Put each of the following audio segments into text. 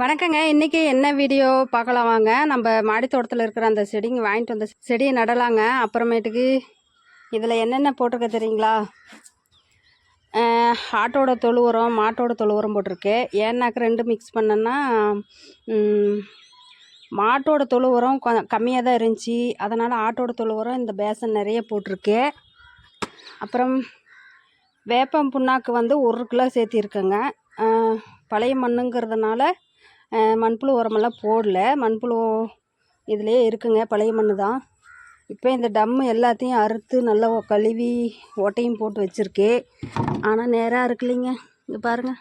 வணக்கங்க. இன்றைக்கி என்ன வீடியோ பார்க்கலாம் வாங்க. நம்ம மாடி தோட்டத்தில் இருக்கிற அந்த செடிங்க வாங்கிட்டு வந்த செடியை நடலாங்க. அப்புறமேட்டுக்கு இதில் என்னென்ன போட்டிருக்க தெரியுங்களா? ஆட்டோட தொழு உரம் மாட்டோட தொழு உரம் போட்டிருக்கு. ஏன்னாக்க ரெண்டு மிக்ஸ் பண்ணேன்னா மாட்டோட தொழு உரம் கொ கம்மியாக தான் இருந்துச்சு. அதனால் ஆட்டோட தொழு உரம் இந்த பேசன் நிறைய போட்டிருக்கு. அப்புறம் வேப்பம் புண்ணாக்கு வந்து ஒரு கிலோ சேர்த்திருக்கேங்க. பழைய மண்ணுங்கிறதுனால மண்புழு உரமெல்லாம் போடல. மண்புழு இதுலேயே இருக்குங்க. பழைய மண்ணு தான். இப்போ இந்த டம்மு எல்லாத்தையும் அறுத்து நல்லா கழுவி ஓட்டையும் போட்டு வச்சுருக்கு. ஆனால் நேராக இருக்குல்லைங்க இங்கே பாருங்கள்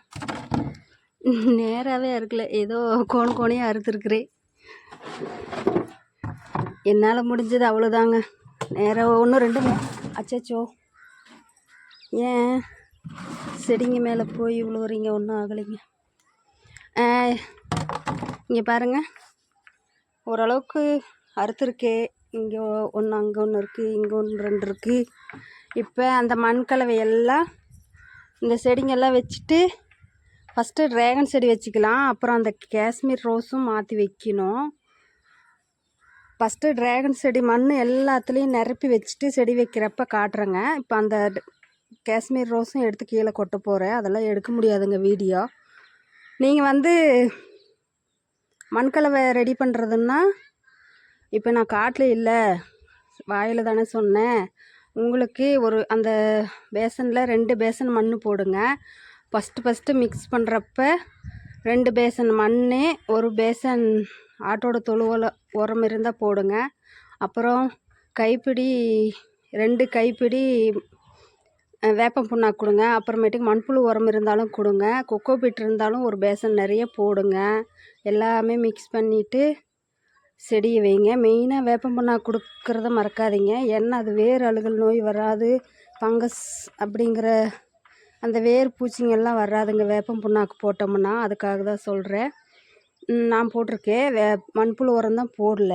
நேராகவே அறுக்கல. ஏதோ கோண கோணையாக அறுத்துருக்குறேன் என்னால் முடிஞ்சது அவ்வளோதாங்க நேராக ஒன்று ரெண்டு அச்சோ அச்சச்சோ. ஏன் செடிங்க மேலே போய் விழுவுறீங்க ஒன்றும் ஆகலைங்க. இங்கே பாருங்கள் ஓரளவுக்கு அறுத்துருக்கே. இங்கே ஒன்று அங்கே ஒன்று இருக்குது இங்கே ஒன்று ரெண்டு இருக்குது இப்போ அந்த மண் கலவையெல்லாம் இந்த செடிங்கெல்லாம் வச்சுட்டு ஃபஸ்ட்டு ட்ராகன் செடி வச்சுக்கலாம். அப்புறம் அந்த காஷ்மீர் ரோஸும் மாற்றி வைக்கணும். ஃபஸ்ட்டு ட்ராகன் செடி மண் எல்லாத்துலேயும் நிரப்பி வச்சுட்டு செடி வைக்கிறப்ப காட்டுறேங்க. இப்போ அந்த காஷ்மீர் ரோஸும் எடுத்து கீழே கொட்ட போகிறேன் அதெல்லாம் எடுக்க முடியாதுங்க வீடியோ. நீங்கள் வந்து மண்கலவை ரெடி பண்ணுறதுன்னா இப்போ நான் காட்டில் இல்லை. வாயில் தானே சொன்னேன். உங்களுக்கு ஒரு அந்த பேசனில் ரெண்டு பேசன் மண் போடுங்க. ஃபஸ்ட்டு ஃபஸ்ட்டு மிக்ஸ் பண்ணுறப்ப ரெண்டு பேசன் மண் ஒரு பேசன் ஆட்டோட தொழுவல உரம் இருந்தால் போடுங்க. அப்புறம் கைப்பிடி ரெண்டு கைப்பிடி வேப்பம் புண்ணாக்கு கொடுங்க. அப்புறமேட்டுக்கு மண்புழு உரம் இருந்தாலும் கொடுங்க. கொக்கோ பீட் இருந்தாலும் ஒரு பேசன் நிறைய போடுங்க. எல்லாமே மிக்ஸ் பண்ணிவிட்டு செடியை வைங்க. மெயினாக வேப்பம் புண்ணாக்கு கொடுக்கறத மறக்காதீங்க. ஏன்னா அது வேர் அழுகல் நோய் வராது. ஃபங்கஸ் அப்படிங்கிற அந்த வேர் பூச்சிங்கெல்லாம் வராதுங்க. வேப்பம் புண்ணாக்கு போட்டோம்னா அதுக்காக தான் சொல்கிறேன் நான் போட்டிருக்கேன். வே மண்புழு உரம் தான் போடல.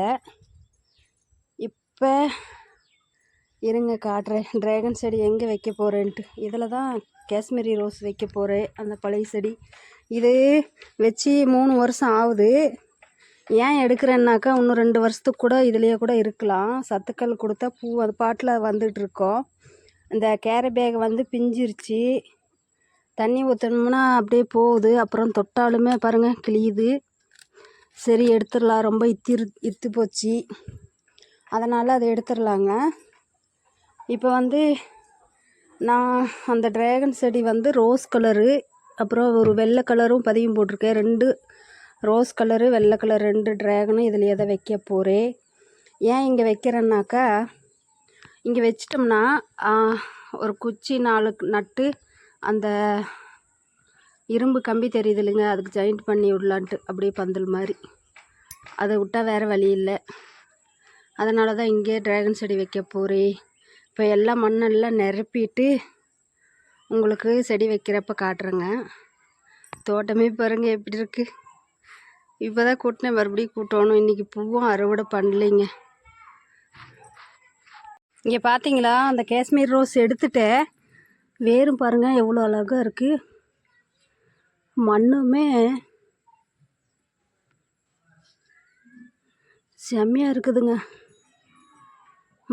இப்போ இருங்க காட்டுறேன். ட்ராகன் செடி எங்கே வைக்க போகிறேன்ட்டு இதில் தான் காஷ்மீரி ரோஸ் வைக்க போகிறேன் அந்த பழைய செடி. இது வச்சு மூணு வருஷம் ஆகுது. ஏன் எடுக்கிறேன்னாக்கா இன்னும் ரெண்டு வருஷத்துக்கு கூட இதுலேயே கூட இருக்கலாம். சத்துக்கள் கொடுத்தா பூ அது பாட்டில் வந்துகிட்ருக்கோம் இந்த கேரி பேக் வந்து பிஞ்சிருச்சு. தண்ணி ஊற்றணும்னா அப்படியே போகுது. அப்புறம் தொட்டாலுமே பாருங்கள் கிழியுது. சரி எடுத்துடலாம். ரொம்ப இத்திரு இத்து போச்சு. அதனால் அதை எடுத்துடலாங்க. இப்போ வந்து நான் அந்த ட்ராகன் செடி வந்து ரோஸ் கலரு. அப்புறம் ஒரு வெள்ளை கலரும் பதியம் போட்டிருக்கேன். ரெண்டு ரோஸ் கலரு வெள்ளை கலர் ரெண்டு ட்ராகனும் இதில் எதை வைக்க போகிறேன் ஏன் இங்கே வைக்கிறேன்னாக்கா இங்கே வச்சிட்டோம்னா ஒரு குச்சி நாலு நட்டு அந்த இரும்பு கம்பி தெரியுது இல்லைங்க அதுக்கு ஜாயிண்ட் பண்ணி விடலான்ட்டு அப்படியே பந்தல் மாதிரி. அதை விட்டால் வேறு வழி இல்லை. அதனால தான் இங்கே ட்ராகன் செடி வைக்க போகிறேன் இப்போ எல்லாம் மண்ணெல்லாம் நிரப்பிட்டு உங்களுக்கு செடி வைக்கிறப்ப காட்டுறேங்க. தோட்டமே பாருங்க எப்படி இருக்குது இப்போ தான் கூட்டினேன் மறுபடியும் கூட்டணும். இன்றைக்கி பூவும் அறுவடை பண்ணலைங்க. இங்கே பார்த்தீங்களா அந்த காஷ்மீர் ரோஸ் எடுத்துட்டேன். வேரும் பாருங்கள் எவ்வளோ அழகாக இருக்குது மண்ணுமே செம்மையாக இருக்குதுங்க.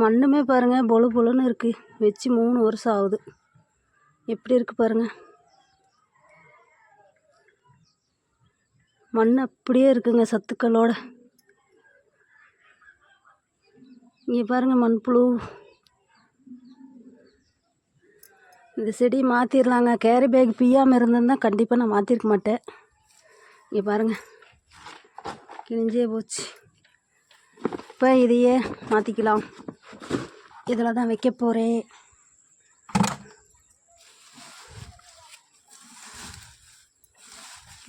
மண்ணுமே பாருங்கள் பொழு பொழுன்னு இருக்குது வச்சு மூணு வருஷம் ஆகுது. எப்படி இருக்குது பாருங்கள் மண் அப்படியே இருக்குங்க சத்துக்களோட. இங்கே பாருங்கள் மண்புழு இந்த செடி மாற்றிடலாங்க கேரி பேக் பிய்யாமல் இருந்திருந்தா கண்டிப்பாக நான் மாற்றிருக்க மாட்டேன். இங்கே பாருங்கள் கிழிஞ்சே போச்சு. இப்போ இதையே மாற்றிக்கலாம் இதில் தான் வைக்க போகிறேன்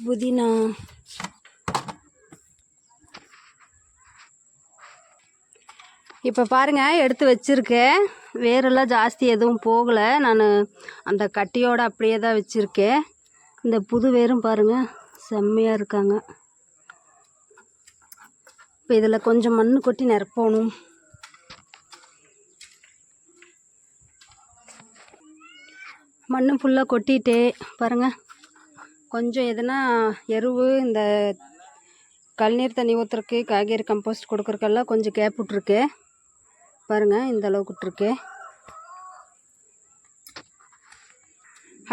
புதினா. இப்போ பாருங்கள் எடுத்து வச்சுருக்கேன். வேரெல்லாம் ஜாஸ்தி எதுவும் போகலை. நான் அந்த கட்டியோட அப்படியே தான் வச்சுருக்கேன். இந்த புது வேரும் பாருங்கள் செம்மையாக இருக்காங்க. இப்போ இதில் கொஞ்சம் மண் கொட்டி நிரப்பணும். மண் ஃபுல்லாக கொட்டிட்டே பாருங்கள் கொஞ்சம் எதுனா எருவு இந்த கல்நீர் தண்ணி ஊற்றுறக்கு காய்கறி கம்போஸ்ட் கொடுக்குறக்கெல்லாம் கொஞ்சம் கேப் விட்ருக்கு பாருங்கள் இந்த அளவுக்கு விட்ருக்கு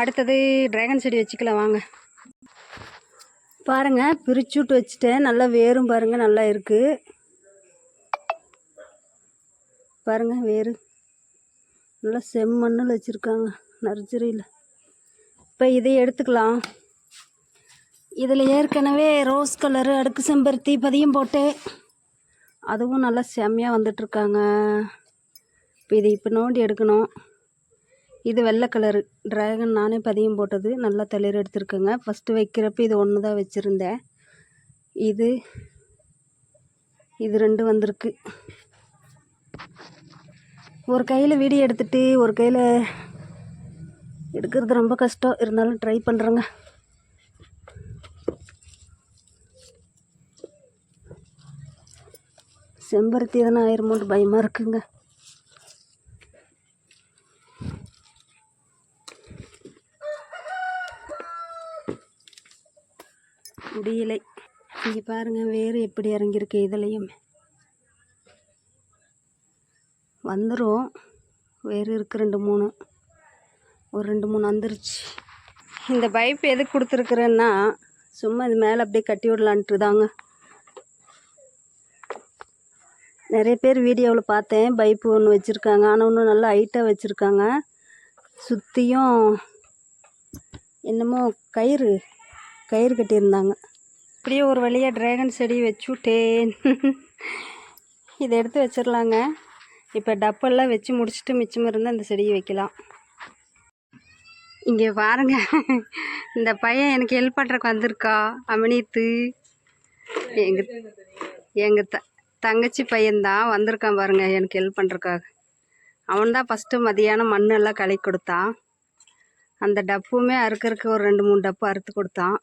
அடுத்தது டிராகன் செடி வச்சுக்கலாம் வாங்க. பாருங்க பிரிச்சு விட்டு வச்சுட்டேன். நல்லா வேரும் பாருங்க நல்லா இருக்கு. பாருங்க வேறு நல்லா செம்மண்ணில் வச்சுருக்காங்க நர்சரியில் இப்போ இதை எடுத்துக்கலாம். இதில் ஏற்கனவே ரோஸ் கலரு அடுக்கு செம்பருத்தி பதியம் போட்டு அதுவும் நல்லா செம்மையாக வந்துட்ருக்காங்க இப்போ இதை இப்போ நோண்டி எடுக்கணும். இது வெள்ளை கலரு. ட்ராகன் நானே பதியம் போட்டது. நல்லா தளிர் எடுத்துருக்கேங்க. ஃபஸ்ட்டு வைக்கிறப்ப இது ஒன்று தான் வச்சுருந்தேன். இது இது ரெண்டு வந்திருக்கு. ஒரு கையில் வீடியோ எடுத்துகிட்டு ஒரு கையில் எடுக்கிறது ரொம்ப கஷ்டம். இருந்தாலும் ட்ரை பண்ணுறேங்க செம்பருத்தி எதனா ஆயிருமோன்னு பயமாக இருக்குங்க. முடியலை. இங்கே பாருங்கள் வேறு எப்படி இறங்கியிருக்கு இதுலேயும். வந்துடும் வேறு இருக்கு ரெண்டு மூணு. ஒரு ரெண்டு மூணு வந்துருச்சு. இந்த பைப் எதுக்கு கொடுத்துருக்குறேன்னா சும்மா இது மேலே அப்படியே கட்டி விடலான்ட்டு தாங்க. நிறைய பேர் வீடியோவில் பார்த்தேன். பைப்பு ஒன்று வச்சுருக்காங்க. ஆனால் இன்னும் நல்லா ஹைட்டாக வச்சுருக்காங்க. சுற்றியும் என்னமோ கயிறு கயிறு கட்டியிருந்தாங்க. இப்படியே ஒரு வழியாக ட்ராகன் செடி வச்சுட்டேன். இதை எடுத்து வச்சிடலாங்க இப்போ டப்பெல்லாம் வச்சு முடிச்சுட்டு மிச்சம் இருந்தால் இந்த செடியை வைக்கலாம். இங்கே பாருங்க. இந்த பையன் எனக்கு ஹெல்ப் பண்ணுறக்கு வந்திருக்கா. அமனித்து. எங்கள் எங்கள் த தங்கச்சி பையன்தான் வந்திருக்கான் பாருங்க எனக்கு ஹெல்ப் பண்ணுறக்காக அவன் தான் ஃபஸ்ட்டு மதியானம் மண்ணெல்லாம் களை கொடுத்தான். அந்த டப்புமே அறுக்கறக்கு ஒரு ரெண்டு மூணு டப்பு அறுத்து கொடுத்தான்.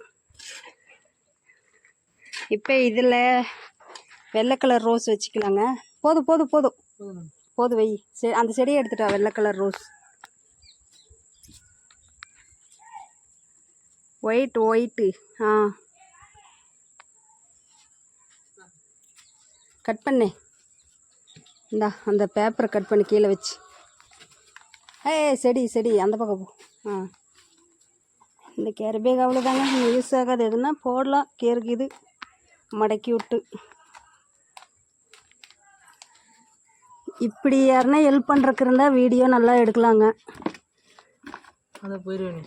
இப்போ இதில் வெள்ளை கலர் ரோஸ் வச்சுக்கலாங்க. போதும் போதும் போதும். போதும் வை. செ அந்த செடியை எடுத்துட்டா வெள்ளை கலர் ரோஸ் ஒயிட் ஒயிட்டு ஆ. கட் பண்ணு. இந்தா அந்த பேப்பரை கட் பண்ணி கீழே வச்சு. ஏய் செடி செடி அந்த பக்கம் போ. ஆ. இந்த கேரபேக் அவ்வளோதாங்க யூஸ் ஆகாது எதுனா போடலாம். கேருக்கு இது. மடக்கி விட்டு. இப்படி யாருன்னா ஹெல்ப் பண்ணுறக்கு இருந்தால் வீடியோ நல்லா எடுக்கலாங்க. அதை போயிடுவேன்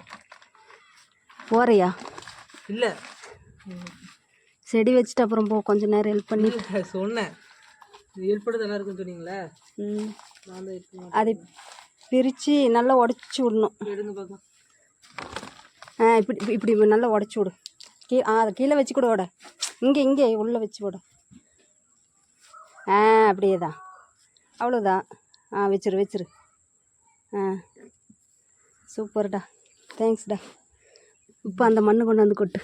போறியா? இல்லை. செடி வச்சுட்டு அப்புறம் போ கொஞ்ச நேரம் ஹெல்ப் பண்ணி. சொன்னேன். இது ஏற்படுறது நல்லா இருக்குன்னு சொன்னீங்களே? ம். அதை பிரித்து நல்லா உடச்சி விடணும். எடுங்க பார்க்கலாம் ஆ இப்படி இப்படி- நல்லா உடச்சி விடு. கீ ஆ அதை கீழே வச்சு கூட விட இங்கே இங்கே உள்ளே வச்சு விட ஆ அப்படியே தான் அவ்வளோதான் ஆ வச்சிரு வச்சிரு. ஆ. சூப்பர்டா. தேங்க்ஸ்டா இப்போ அந்த மண்ணு கொண்டு வந்து கொட்டு.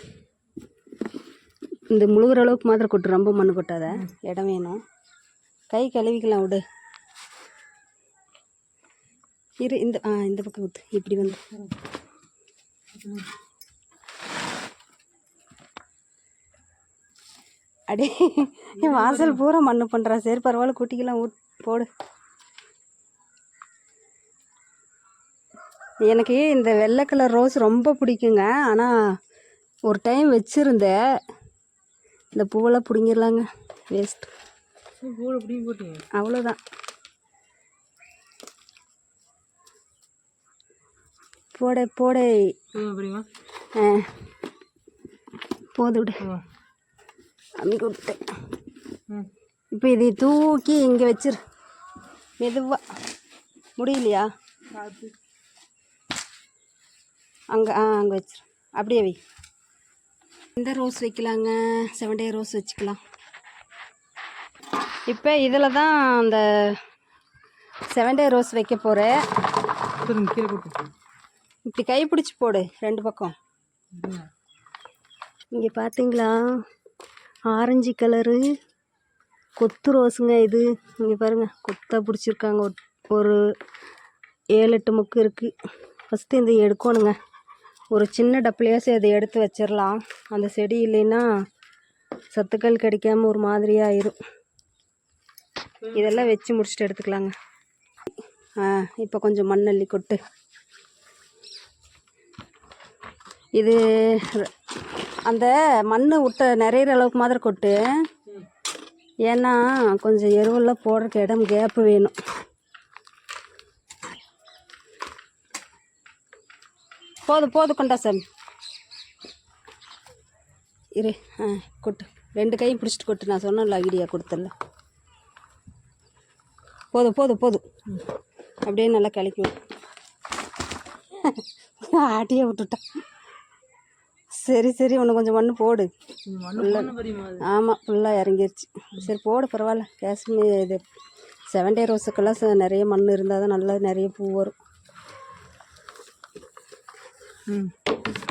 இந்த முழுகிற அளவுக்கு மாத்திரம் கொட்டு ரொம்ப மண்ணு கொட்டாத. இடம் வேணும். கை கழுவிக்கலாம் விடு. இரு இந்த ஆ இந்த பக்கம் ஊத்து. இப்படி வந்து. அடே வாசல் பூரா மண்ணு பண்ணுறா சரி பரவாயில்ல குட்டிக்கெல்லாம் ஊட் போடு. எனக்கு இந்த வெள்ளை கலர் ரோஸ் ரொம்ப பிடிக்குங்க. ஆனால் ஒரு டைம் வச்சுருந்தேன். இந்த பூவெல்லாம் பிடுங்கிடலாங்க. வேஸ்ட் பூவில் பிடிங்கி போட்டீங்க அவ்வளோதான் போட போட. ஆ போது விடு. அமுக்கி விட்டேன் இப்போ இதை தூக்கி இங்கே வச்சிரு. மெதுவாக முடியலையா? அங்கே ஆ அங்கே வச்சிரு. அப்படியே வை. இந்த ரோஸ் வைக்கலாங்க? செவன் டே ரோஸ் வச்சுக்கலாம். இப்போ இதில் தான் அந்த செவன் டே ரோஸ் வைக்க போகிறேன் இப்படி கை பிடிச்சி போடு ரெண்டு பக்கம். இங்கே பார்த்தீங்களா ஆரஞ்சு கலரு கொத்து ரோஸுங்க இது. இங்கே பாருங்கள் கொத்தாக பிடிச்சிருக்காங்க. ஒரு- ஒரு ஏழு எட்டு முக்கு இருக்குது ஃபஸ்ட்டு இந்த எடுக்கணுங்க. ஒரு சின்ன டப்புலையாச்சும் அதை எடுத்து வச்சிடலாம் அந்த செடி இல்லைன்னா சத்துக்கள் கிடைக்காம ஒரு மாதிரியாக ஆயிரும். இதெல்லாம் வச்சு முடிச்சுட்டு எடுத்துக்கலாங்க. இப்போ கொஞ்சம் மண்ணள்ளி கொட்டு. இது அந்த மண் விட்ட நிறையிற அளவுக்கு மாதிரி கொட்டு. ஏன்னா கொஞ்சம் எருவெல்லாம் போடுறக்கு இடம் கேப்பு வேணும். போதும் போதும் கொண்டா சாமி. இரு ஆ கொட்டு. ரெண்டு கையும் பிடிச்சிட்டு கொட்டு. நான் சொன்னேன்ல ஐடியா கொடுத்தல போதும் போதும் போதும் அப்படியே நல்லா கலக்கி விடு ஆட்டியே விட்டுட்டான். சரி சரி ஒன்று கொஞ்சம் மண்ணு போடு. ஆமாம் ஃபுல்லாக இறங்கிருச்சு. சரி போடு பரவாயில்ல. காஷ்மீர் இது செவன் டே ரோஸுக்கெல்லாம் நிறைய மண் இருந்தால் தான் நல்லா நிறைய பூ வரும். ம்.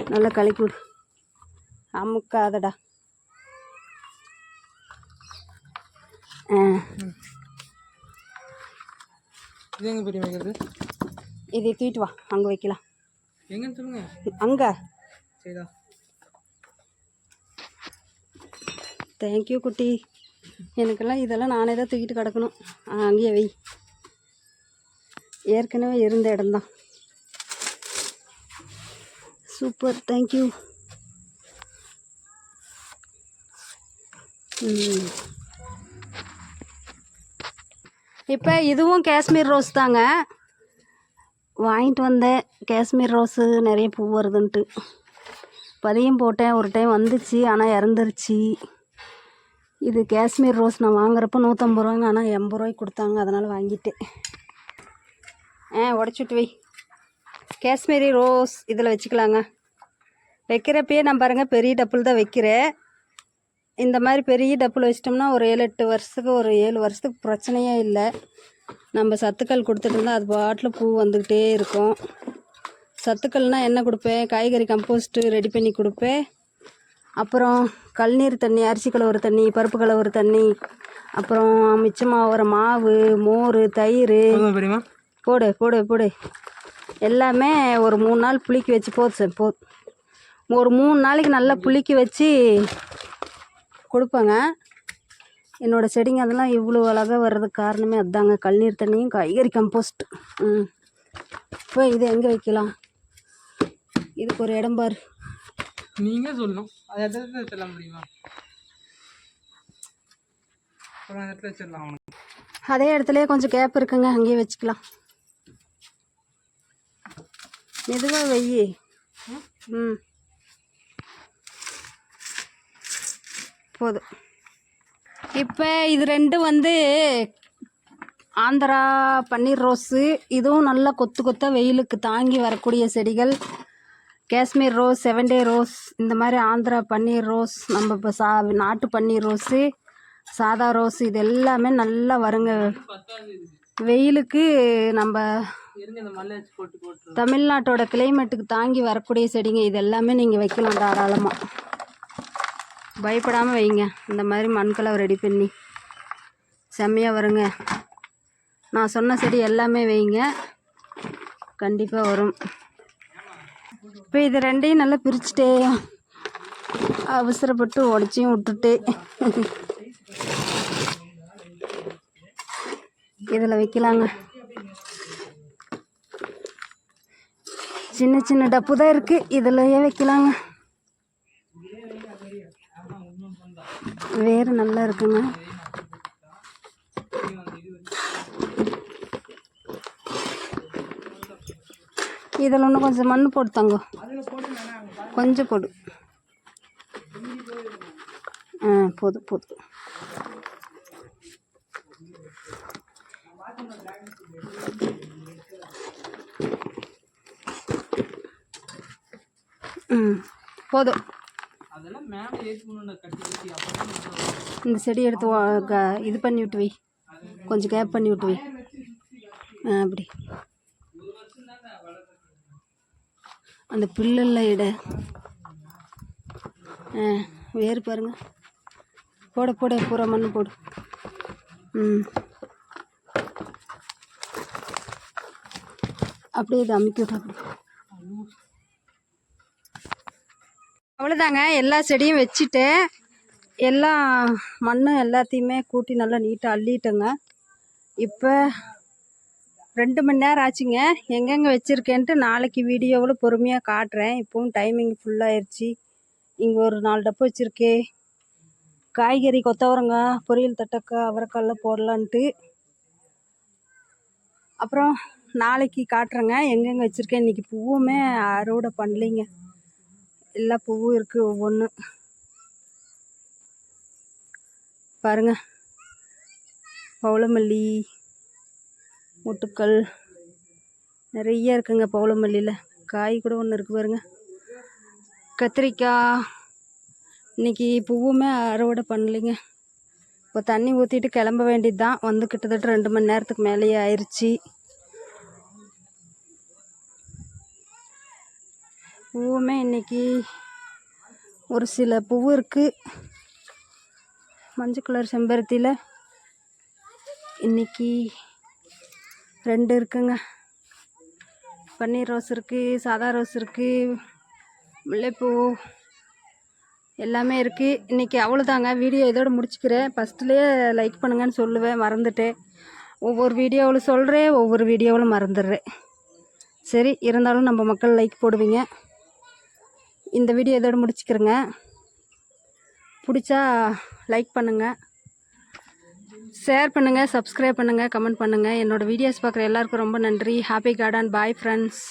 நல்லா கலக்கி விடு. அமுக்காதடா. ஆ. இது எங்கே பெரியமா வைக்கிறது? இதை தூக்கிட்டு வா. அங்கே வைக்கலாம். எங்கன்னு சொல்லுங்க. அங்கே. சரிதா தேங்க்யூ குட்டி. எனக்கெல்லாம் இதெல்லாம் நானே தான் தூக்கிட்டு கிடக்கணும். அங்கேயே வை. ஏற்கனவே இருந்த இடம்தான். சூப்பர் தேங்க்யூ இப்போ இதுவும் காஷ்மீர் ரோஸ் தாங்க. வாங்கிட்டு வந்தேன் காஷ்மீர் ரோஸு நிறைய பூ வருதுன்ட்டு. பதியம் போட்டேன் ஒரு டைம் வந்துச்சு ஆனால் இறந்துருச்சு. இது காஷ்மீர் ரோஸ் நான் வாங்குறப்ப நூற்றம்பது ரூபாங்க ஆனால் எண்பது ரூபாய்க்கு கொடுத்தாங்க அதனால் வாங்கிட்டேன். ஆ உடச்சிட்டு வை. காஷ்மீரி ரோஸ் இதில் வச்சுக்கலாங்க. வைக்கிறப்பயே நான் பாருங்கள் பெரிய டப்புள் தான் வைக்கிறேன். இந்த மாதிரி பெரிய டப்புள் வச்சிட்டோம்னா ஒரு ஏழு எட்டு வருஷத்துக்கு ஒரு ஏழு வருஷத்துக்கு பிரச்சனையே இல்லை. நம்ம சத்துக்கள் கொடுத்துட்டு இருந்தால் அது பாட்டில் பூ வந்துக்கிட்டே இருக்கும். சத்துக்கள்னால் என்ன கொடுப்பேன்? காய்கறி கம்போஸ்ட்டு ரெடி பண்ணி கொடுப்பேன். அப்புறம் கழுநீர் தண்ணி அரிசி கழுவுற தண்ணி பருப்பு கழுவுற தண்ணி அப்புறம் மிச்சமாக வர மாவு மோர் தயிர். போடு போடு போடு. எல்லாமே ஒரு மூணு நாள் புளிக்க வச்சு போதும் போதும் ஒரு மூணு நாளைக்கு நல்லா புளிக்க வச்சு கொடுப்பேங்க. என்னோடய செடிங்க அதெல்லாம் இவ்வளோ அழகாக வர்றதுக்கு காரணமே அதுதாங்க கழுநீர் தண்ணியும் காய்கறி கம்போஸ்ட் ம். இப்போ இது எங்கே வைக்கலாம்? இதுக்கு ஒரு இடம் பாரு. நீங்க சொல்லணும். அது இடத்துல சொல்ல முடியுமா? இடத்துல அதே இடத்துலயே கொஞ்சம் கேப் இருக்குங்க. அங்கேயே வச்சுக்கலாம். மெதுவாக வெயி. ம்? போதும். இப்போ இது ரெண்டும் வந்து ஆந்திரா பன்னீர் ரோஸு. இதுவும் நல்லா கொத்து கொத்தாக வெயிலுக்கு தாங்கி வரக்கூடிய செடிகள். Kashmir rose seven day rose இந்த மாதிரி ஆந்திரா பன்னீர் ரோஸ் நம்ம இப்போ சா நாட்டு பன்னீர் ரோஸு சாதா ரோஸ் இது எல்லாமே நல்லா வருங்க. வெயிலுக்கு நம்ம தமிழ்நாட்டோட கிளைமேட்டுக்கு தாங்கி வரக்கூடிய செடிங்க இது எல்லாமே நீங்கள் வைக்கலாம் தாராளமாக பயப்படாமல் வைங்க. இந்த மாதிரி மண்கலவை ரெடி பண்ணி. செம்மையாக வருங்க. நான் சொன்ன செடி எல்லாமே வைங்க. கண்டிப்பாக வரும். இப்போ இது ரெண்டையும் நல்லா பிரிச்சுட்டே அவசரப்பட்டு உடச்சியும் விட்டுட்டு. இதில் வைக்கலாங்க. சின்ன சின்ன டப்பு தான் இருக்குது இதுலையே வைக்கலாங்க. வேறு நல்லா இருக்குங்க. இதில் இன்னும் கொஞ்சம் மண் போட்டு தங்கோ. கொஞ்சம் போடு. ஆ போதும் போதும் ம் போதும் அதெல்லாம் மேலே ஏற்றி பண்ணணும் கட்டி கட்டி அப்புறம் நல்லா வரும். இந்த செடி எடுத்து இது பண்ணி விட்டு வை. கொஞ்சம் கேப் பண்ணி விட்டு வை. அப்படி. அந்த புல்லெல்லாம் இட. ஆ வேறு பாருங்க. போட போட பூரா மண்ணு போடு. ம். அப்படியே இதை அமுக்கி விட்டு அப்படி அவ்வளோதாங்க எல்லா செடியும் வச்சுட்டேன் எல்லா மண் எல்லாத்தையுமே கூட்டி நல்லா நீட்டாக அள்ளிட்டேங்க. இப்போ ரெண்டு மணி நேரம் ஆச்சுங்க. எங்கெங்கே வச்சுருக்கேன்ட்டு நாளைக்கு வீடியோவில் பொறுமையாக காட்டுறேன். இப்போவும் டைமிங் ஃபுல்லாகிடுச்சு இங்கே ஒரு நாலு டப்பு வச்சுருக்கே. காய்கறி கொத்தவரங்காய் பொரியல் தட்டக்காய் அவரைக்காய்லாம் போடலான்ட்டு. அப்புறம் நாளைக்கு காட்டுறேங்க. எங்கெங்கே வச்சுருக்கேன் இன்றைக்கி பூவுமே அறுவடை பண்ணலைங்க. எல்லா பூவும் இருக்குது ஒவ்வொன்று பாருங்க. பவளமல்லி மொட்டுக்கள் நிறைய இருக்குங்க பவளமல்லியில். காய் கூட ஒன்று இருக்குது பாருங்க. கத்திரிக்காய். இன்னைக்கு பூவுமே அறுவடை பண்ணலைங்க. இப்போ தண்ணி ஊற்றிட்டு கிளம்ப வேண்டியது தான் வந்து கிட்டத்தட்ட ரெண்டு மணி நேரத்துக்கு மேலேயே ஆயிடுச்சு பூவுமே இன்றைக்கி ஒரு சில பூவு இருக்குது மஞ்சள் கலர் செம்பருத்தியில் இன்னைக்கு ரெண்டு இருக்குங்க. பன்னீர் ரோஸ் இருக்குது சாதா ரோஸ் இருக்குது முல்லைப்பூ எல்லாமே இருக்குது இன்றைக்கி அவ்வளோதாங்க வீடியோ இதோடு முடிச்சுக்கிறேன். ஃபஸ்ட்டுலேயே லைக் பண்ணுங்கன்னு சொல்லுவேன். மறந்துட்டேன். ஒவ்வொரு வீடியோவில் சொல்கிறேன் ஒவ்வொரு வீடியோவில் மறந்துடுறேன். சரி இருந்தாலும் நம்ம மக்கள் லைக் போடுவீங்க. இந்த வீடியோ இதோடு முடிச்சுக்கிறேங்க. பிடிச்சா லைக் பண்ணுங்கள் ஷேர் பண்ணுங்கள் சப்ஸ்கிரைப் பண்ணுங்கள் கமெண்ட் பண்ணுங்கள் என்னோடய வீடியோஸ் பார்க்குற எல்லாருக்கும் ரொம்ப நன்றி. Happy garden bye friends